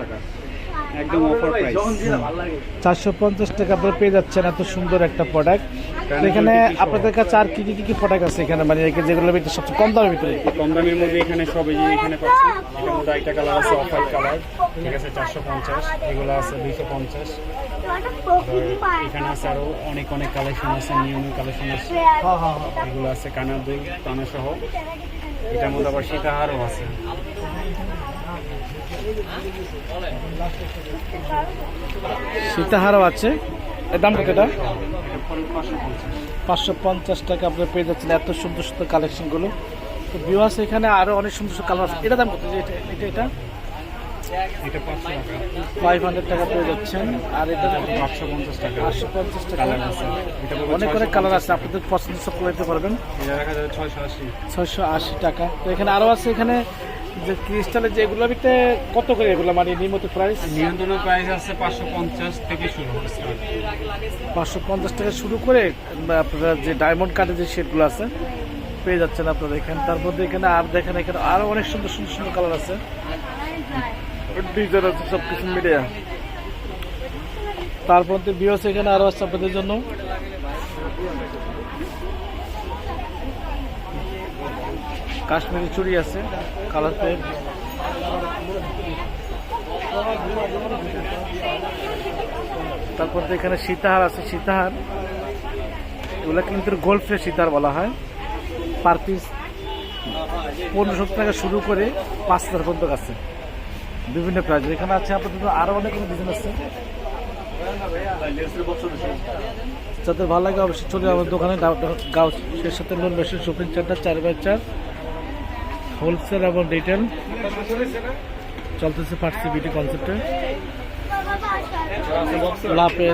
টাকা। একদম offer price চারশো পঞ্চাশ টাকা আপনারা পেয়ে যাচ্ছেন এত সুন্দর একটা প্রোডাক্ট এখানে আপনাদের কাছে আর কি কি কি কি প্রোডাক্ট আছে এখানে? মানে এই যেগুলোর সবচেয়ে কম দামের ভিতরে। কম দামের মধ্যে এখানে সব এখানে পাচ্ছি এটার মধ্যে একটা কালার আছে অফ হোয়াইট কালার ঠিক আছে চারশো পঞ্চাশ। এগুলো আছে দুইশো পঞ্চাশ। এখানে আছে আরও অনেক অনেক কালেকশন আছে নিউ নিউ কালেকশন আছে এগুলো আছে কানা দুই কানা সহ এটার মধ্যে আবার সীতাহারও আছে। সীতাহারও আছে। এর দাম কত এটা? পাঁচশো পঞ্চাশ টাকা আপনারা পেয়ে যাচ্ছেন এত সুন্দর সুন্দর কালেকশনগুলো তো বিওয়াস এখানে আরও অনেক সুন্দর সুন্দর কালার আছে এটা দাম কত? এটা এটা ফাইভ হান্ড্রেড টাকা। পেয়ে যাচ্ছেন। আর এটা পাঁচশো পঞ্চাশ টাকা। পাঁচশো পঞ্চাশ টাকা। কালার আছে। অনেক অনেক কালার আছে। আপনাদের পছন্দ সব করে দিতে পারবেন। ছয়শো আশি টাকা। তো এখানে আরও আছে এখানে যে ক্রিস্টালের যে এগুলো কত করে এগুলো? মানে নিয়মিত প্রাইস নিয়ন্ত্রণের প্রাইস আছে পাঁচশো পঞ্চাশ থেকে শুরু। পাঁচশো পঞ্চাশ টাকা শুরু করে আপনারা যে ডায়মন্ড কার্ডের যে শেডগুলো আছে পেয়ে যাচ্ছেন আপনারা এখানে। তার মধ্যে এখানে আর দেখেন এখানে আরও অনেক সুন্দর সুন্দর সুন্দর কালার আছে। ডিজাইন আছে সব কিছু মিলিয়ে। তার মধ্যে বিওস এখানে আরও আছে আপনাদের জন্য। কাশ্মীরি চুড়ি আছে কালার পেয়ে। তারপর তো এখানে সীতাহার আছে, সীতাহার। এগুলো কিন্তু গোল্ড ফ্লেশ সীতাহার বলা হয়। পার পিস পনেরোশো টাকা শুরু করে পাঁচ হাজার পর্যন্ত আছে। বিভিন্ন প্রাইজ এখানে আছে আপনাদের আরও অনেক ডিজাইন আছে। যাদের ভালো লাগে অবশ্যই চলে আমার দোকানে। গাও সেই সাথে লোন বেশি শপিং সেন্টার চার বাই চার। হোলসেল এবং রিটেল চলতেছে বিউটি কনসেপ্টে লাপেজ